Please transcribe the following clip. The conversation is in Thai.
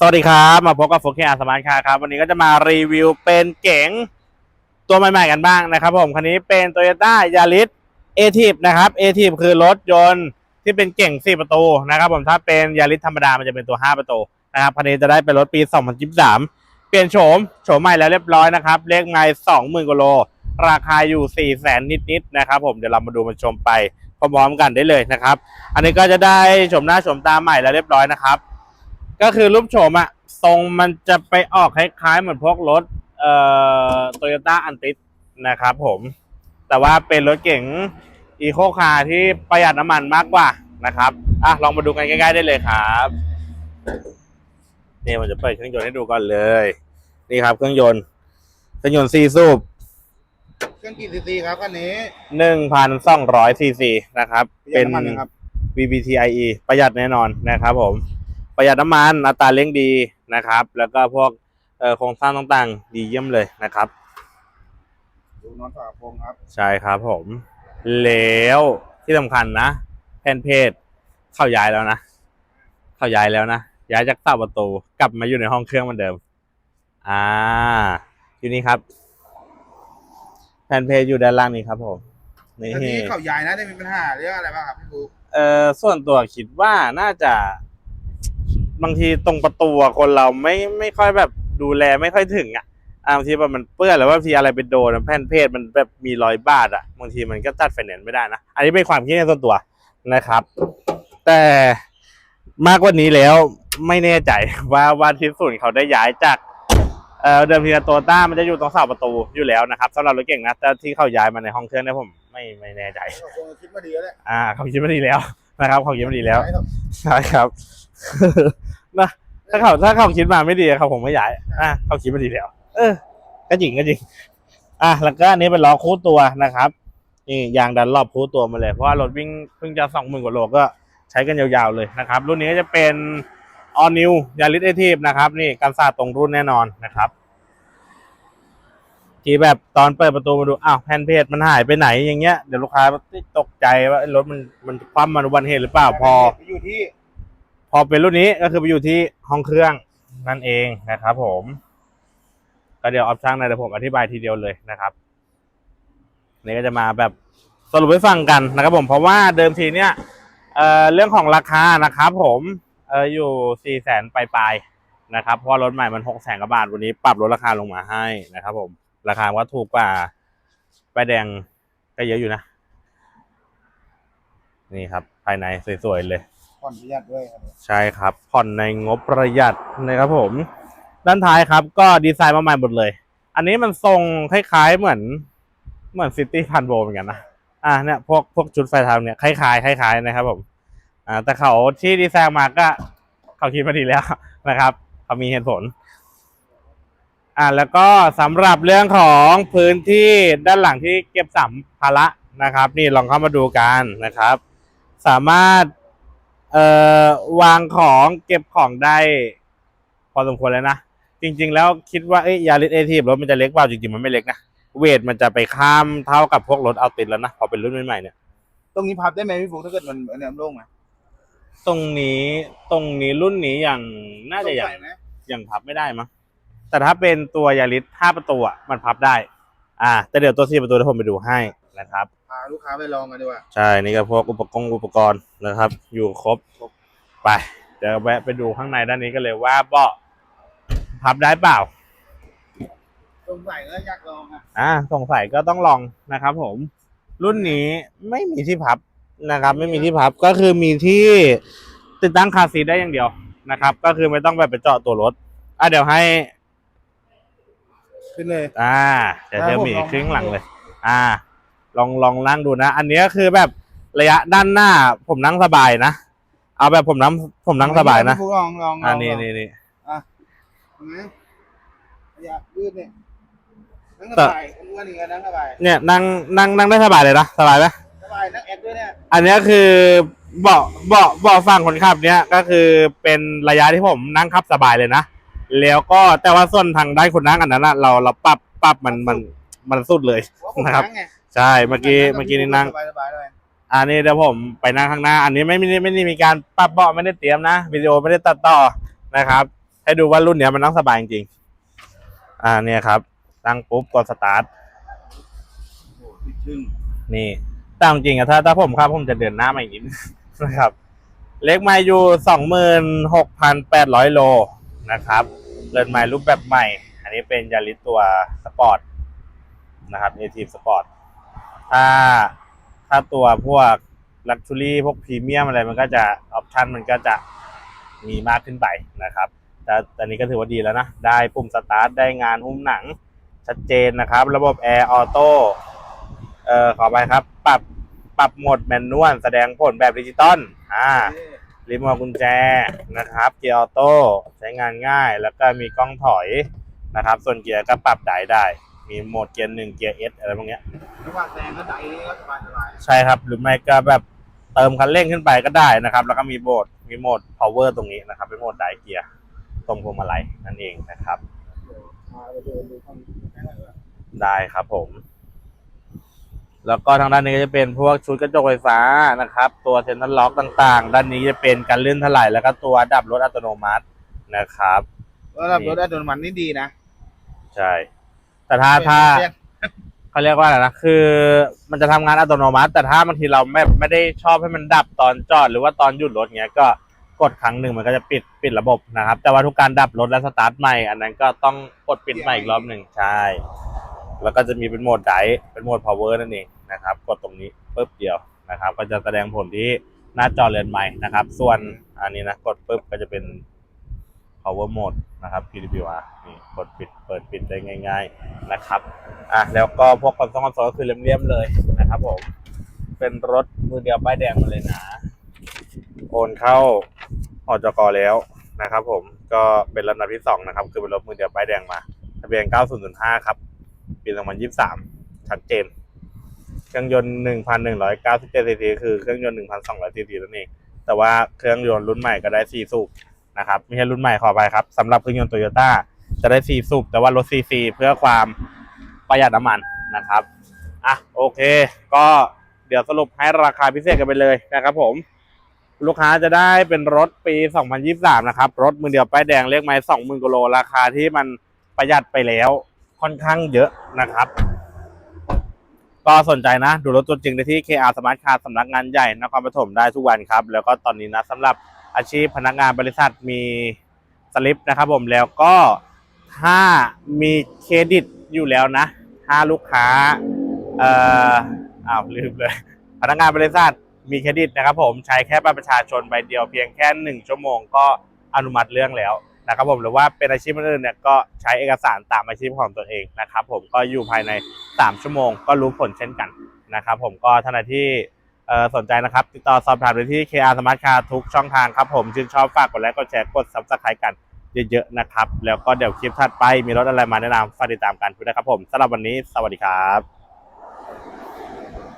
สวัสดีครับ มาพบกับโฟกอาสมาร์ทคาร์ครับ วันนี้ก็จะมารีวิวเป็นเก๋งตัวใหม่ๆกันบ้างนะครับผม คันนี้เป็น Toyota Yaris a t i v นะครับ a t i v คือรถยนต์ที่เป็นเก่ง 4 ประตูนะครับผมถ้าเป็น Yaris ธรรมดามันจะเป็นตัว 5 ประตูนะครับคันนี้จะได้เป็นรถปี 2023 เปลี่ยนโฉมโฉมใหม่แล้วเรียบร้อยนะครับเลขไมล์20,000กว่าโล ราคาอยู่ 4 0 0 0 0นิดๆนะครับผมเดี๋ยวเรามาดูมาชมไปพร้อมๆกันได้เลยนะครับ อันนี้ก็จะได้ชมหน้าชมตาใหม่แล้วเรียบร้อยนะครับ ก็คือรูปโฉมอะทรงมันจะไปออกคล้ายๆ เหมือนพวกรถเอ่อโตโยต้าอันติสนะครับผม แต่ว่าเป็นรถเก๋งอีโคคาร์ที่ประหยัดน้ำมันมากกว่านะครับอะลองมาดูกันใกล้ๆได้เลยครับนี่ผมจะเปิดเครื่องยนต์ให้ดูก่อนเลย นี่ครับเครื่องยนต์เครื่องยนต์ซีซูบเครื่องกี่ซีซีครับคันนี้หนึ่งพันสองร้อยซีซีนะครับ เป็เป็นนน้ำมันนะครับ VBTIE ประหยัดแน่นอนนะครับผม ประหยัดน้ำมันอัตราเร่งดีนะครับ แล้วก็พวกเอ่อโครงสร้างต่างๆ ดีเยี่ยมเลยนะครับดูน้องฝาโปรงครับ ใช่ครับผม แล้วที่สำคัญนะแผ่นเพจเข้าย้ายแล้วนะ เข้าย้ายแล้วนะ ย้ายจากเสาประตูกลับมาอยู่ในห้องเครื่องเหมือนเดิม อ่า อยู่นี่ครับ แผ่นเพจอยู่ด้านล่างนี้ครับผมนี่คันนี้เขาใหญ่นะได้มีปัญหาเรื่องอะไรบ้างครับพี่บุ๊กเออส่วนตัวคิดว่าน่าจะ บางทีตรงประตูอะคนเราไม่ไม่ค่อยแบบดูแลไม่ค่อยถึงอะอ่าบางทีแบบมันเปื้อนหรือว่าบางทีอะไรไปโดนอะแผ่นเพศมันแบบมีรอยบาดอะบางทีมันก็ตัดไฟแนนซ์ไม่ได้นะอันนี้เป็นความคิดในส่วนตัวนะครับ แต่มากกว่านี้แล้วไม่แน่ใจว่าว่าที่ศูนย์เขาได้ย้ายจากเอ่อเดิมทีโตต้ามันจะอยู่ตรงเสาประตูอยู่แล้วนะครับสำหรับรถเก่งนะแต่ที่เขาย้ายมาในห้องเครื่องเนี่ยผมไม่ไม่แน่ใจเขาคงคิดมาดีแล้วแหละอ่าเขาคิดมาดีแล้วนะครับเขาคิดมาดีแล้วใช่ครับใช่ครับ นะถ้าเขาถ้าเขาคิดมาไม่ดีเขาผมไม่ย้ายอะเขาคิดมาดีแล้ว เออ ก็จริงก็จริง อะแล้วก็อันนี้เป็นล้อคู่ตัวนะครับนี่ยางดันรอบคู่ตัวมาเลย เพราะว่ารถวิ่งเพิ่งจะสองหมื่นกว่าโลก็ใช้กันยาวๆเลยนะครับ รุ่นนี้ก็จะเป็น all new Yaris a t i v นะครับ นี่กันศาตรงรุ่นแน่นอนนะครับ ที่แบบตอนเปิดประตูมาดูอ้าวแผ่นเพจมันหายไปไหนอย่างเงี้ยเดี๋ยวลูกค้าตกใจว่ารถมันมันคว่ำมันอุบัติเหตุหรือเปล่าพออยู่ที่ อเป็นรุ่นนี้ก็คือไปอยู่ที่ห้องเครื่องนั่นเองนะครับผมก็เดี๋ยวออปชั่นนะเดี๋ยวผมอธิบายทีเดียวเลยนะครับนี่ก็จะมาแบบสรุปให้ฟังกันนะครับผมเพราะว่าเดิมทีเนี่ยเอ่อเรื่องของราคานะครับผมเอออยู่สี่แสนปลายๆนะครับเพราะรถใหม่มันหกแสนกว่าบาทวันนี้ปรับลดราคาลงมาให้นะครับ ผมราคาว่าถูกกว่าป้ายแดงก็เยอะอยู่นะ นี่ครับ ภายในสวยๆเลย ผ่อนประหยัดด้วยครับใช่ครับ ผ่อนในงบประหยัดนะครับผม ด้านท้ายครับ ก็ดีไซน์มาใหม่หมดเลย อันนี้มันทรงคล้ายๆเหมือน เหมือนซิตี้พันโบเหมือนกันนะอ่าเนี่ยพวกพวกชุดไฟทางเนี่ยคล้ายๆคล้ายๆนะครับผมอ่าแต่เขาที่ดีไซน์มาก็เขาคิดมาดีแล้วนะครับเขามีเหตุผลอ่าแล้วก็สำหรับเรื่องของพื้นที่ด้านหลังที่เก็บสัมภาระนะครับ นี่ลองเข้ามาดูกันนะครับ สามารถ เอ่อวางของเก็บของได้ พอสมควรเลยนะ จริง ๆ แล้วคิดว่าเอ้ยยาริสเอทีรถมันจะเล็กเปล่าจริงๆมันไม่เล็กนะเวทมันจะไปข้ามเท่ากับพวกรถเอาติดแล้วนะพอเป็นรุ่นใหม่ๆเนี่ยตรงนี้พับได้ไหมพี่บุ๊กถ้าเกิดมันอันเนี้ยโล่งไหมตรงนี้ตรงนี้รุ่นนี้อย่างน่าจะอย่างใส่ไหมอย่างพับไม่ได้มั้งแต่ถ้าเป็นตัวยาริสห้าประตูอะมันพับได้ อ่า แต่เดี๋ยวตัวสี่ประตูเดี๋ยวผมไปดูให้ นะครับ พาลูกค้าไปลองกันดีกว่า ใช่นี่ก็พวกอุปกรณ์อุปกรณ์นะครับ อยู่ครบ ไปเดี๋ยวแวะไปดูข้างในด้านนี้กันเลยว่าเบาะพับได้เปล่า สงสัยก็อยากลองอะอ่าสงสัยก็ต้องลองนะครับ ผม รุ่นนี้ไม่มีที่พับนะครับ ไม่มีที่พับก็คือมีที่ติดตั้งคาร์ซีทได้อย่างเดียวนะครับ ก็คือไม่ต้องแบบไปเจาะตัวรถอะเดี๋ยวให้ ขึ้นเลย อ่าเดี๋ยวอ่าเดี๋ยวผมมีลองครึ่งหลังเลย อ่า ลองลองนั่งดูนะ อันนี้ก็คือแบบระยะด้านหน้า ผมนั่งสบายนะ เอาแบบผมนั่งผมนั่งสบายนะพี่บุ๊กลองลองอ่าลงนี่ลงนี่นี่เห็นไหมอยากยืดเนี่ยนั่งสแต่บายอ้วนๆอย่างเงี้ยนั่งสบายเนี่ยนั่งนั่งนั่งได้สบายเลยนะสบายไหมสบายนั่งแอดด้วยเนี่ยอันเนี้ยคือเบาะเบาะเบาะฝั่งคนขับเนี้ยก็คือเป็นระยะที่ผมนั่งขับสบายเลยนะแล้วก็แต่ว่าส่วนทางด้านคนนั่งอันนั้นนะเราเราปรับปรับมันมันมันสุดเลยว่าผมนะครับนั่งไง ใช่เมื่อกี้เมื่อกี้นี่นั่งสบายสบายๆเลยอันนี้เดี๋ยวผมไปนั่งข้างหน้า อันนี้ไม่ไม่ได้ไม่ได้มีการปรับเบาะไม่ได้เตรียมนะวิดีโอไม่ได้ตัดต่อนะครับ ให้ดูว่ารุ่นเนี้ยมันนั่งสบายจริงๆอ่าเนี่ยครับตั้งปุ๊บกดสตาร์ทโอ้ติดชึ่งนี่แต่เอาจริงๆอะถ้าถ้าผมครับผมจะเดินหน้ามาอีกนิดนะครับ เลขไมล์อยู่สองหมื่นหกพันแปดร้อยโลนะครับเดินไมล์รูปแบบใหม่ อันนี้เป็นยาริสตัวสปอร์ตนะครับเอทีสปอร์ต ถ้าถ้าตัวพวกลักชูรี่พวกพรีเมียมอะไรมันก็จะออปชันมันก็จะมีมากขึ้นไปนะครับแต่ตอนนี้ก็ถือว่าดีแล้วนะ ได้ปุ่มสตาร์ทได้งานหุ้มหนังชัดเจนนะครับ ระบบแอร์ออโต้เอ่อขอไปครับ ปรับปรับโหมดแมนนวลแสดงผลแบบดิจิตอลอ่ารีโมทกุญแจนะครับ เกียร์ออโต้ใช้งานง่าย แล้วก็มีกล้องถอยนะครับ ส่วนเกียร์ก็ปรับได้ได้ มีโหมดเกียร์หนึ่งเกียร์เอสอะไรพวกเนี้ยระหว่างแซงก็ไดก็สบายสบายใช่ครับ หรือไม่ก็แบบเติมคันเร่งขึ้นไปก็ได้นะครับ แล้วก็มีโหมดมีโหมด power ตรงนี้นะครับ เป็นโหมดไดเกียร์ตรงพวงมาลัยนั่นเองนะครับพาไปเดินดูข้างในเลยได้ครับผม แล้วก็ทางด้านนี้ก็จะเป็นพวกชุดกระจกไฟฟ้านะครับ ตัวเซ็นทรัลล็อกต่าง ๆ ด้านนี้จะเป็นการลื่นถลายแล้วก็ตัวดับรถอัตโนมัตินะครับ ระดับรถอัตโนมัตินี่ดีนะ ใช่ แต่ถ้าถ้าเขาเรียกว่าอะไรนะคือ มันจะทำงานอัตโนมัติ แต่ถ้าบางทีเราไม่ไม่ได้ชอบให้มันดับตอนจอด หรือว่าตอนหยุดรถเงี้ยก็กดครั้งหนึ่งมันก็จะปิดปิดระบบนะครับ แต่ว่าทุกการดับรถและสตาร์ทใหม่ อันนั้นก็ต้องกดปิดใหม่อีกรอบหนึ่งใช่ แล้วก็จะมีเป็นโหมดไดร์เป็นโหมด power นั่นเองนะครับ กดตรงนี้ปุ๊บเดียวนะครับ ก็จะแสดงผลที่หน้าจอเรือนใหม่นะครับ ส่วนอันนี้นะกดปุ๊บก็จะเป็น power mode นะครับ PWR นี่กดปิดเปิดปิดได้ง่าย ๆนะครับอะแล้วก็พวกคอนโซลคอนโซลก็คือเลี่ยมๆเลยนะครับผมเป็นรถมือเดียวป้ายแดงมาเลยนะ โอนเข้าอจกแล้วนะครับ ผมก็เป็นลำดับที่สองนะครับ คือเป็นรถมือเดียวป้ายแดงมาทะเบียน 9005 ครับปี2023 ชัดเจน เครื่องยนต์ 1,197ซีซีคือเครื่องยนต์ 1,200ซีซีนั่นเอง แต่ว่าเครื่องยนต์รุ่นใหม่ก็ได้ 4 สูบ นะครับไม่ใช่รุ่นใหม่ขอไปครับสำหรับเครื่องยนต์โตโยต้าจะได้4สูบแต่ว่าลดซีซีเพื่อความประหยัดน้ำมันนะครับอะโอเค ก็เดี๋ยวสรุปให้ราคาพิเศษกันไปเลยนะครับผม ลูกค้าจะได้เป็นรถปี 2023 นะครับ รถมือเดียวป้ายแดงเลขไม้20,000กิโลราคาที่มันประหยัดไปแล้วค่อนข้างเยอะนะครับ ก็สนใจนะ ดูรถตัวจริงได้ที่ KR Smart Car สำนักงานใหญ่นครปฐมได้ทุกวันครับ แล้วก็ตอนนี้นะสำหรับ อาชีพพนักงานบริษัทมีสลิปนะครับผมแล้วก็ถ้ามีเครดิตอยู่แล้วนะถ้าลูกค้าเอ่ออ้าวลืมเลย พนักงานบริษัทมีเครดิตนะครับ ผมใช้แค่บัตรประชาชนใบเดียวเพียงแค่หนึ่งชั่วโมงก็อนุมัติเรื่องแล้วนะครับผมหรือว่าเป็นอาชีพอื่นเนี่ยก็ใช้เอกสารตามอาชีพของตัวเองนะครับ ผมก็อยู่ภายใน 3 ชั่วโมง ก็รู้ผลเช่นกันนะครับ ผมก็ท่านที่ สนใจนะครับ ติดต่อสอบถามได้ที่ KR Smart Car ทุกช่องทางครับผมชื่นชอบฝากกดไลค์กดแชร์กด Subscribe กันเยอะๆนะครับ แล้วก็เดี๋ยวคลิปถัดไปมีรถอะไรมาแนะนำฝากติดตามกันด้วยนะครับผมสำหรับวันนี้ สวัสดีครับ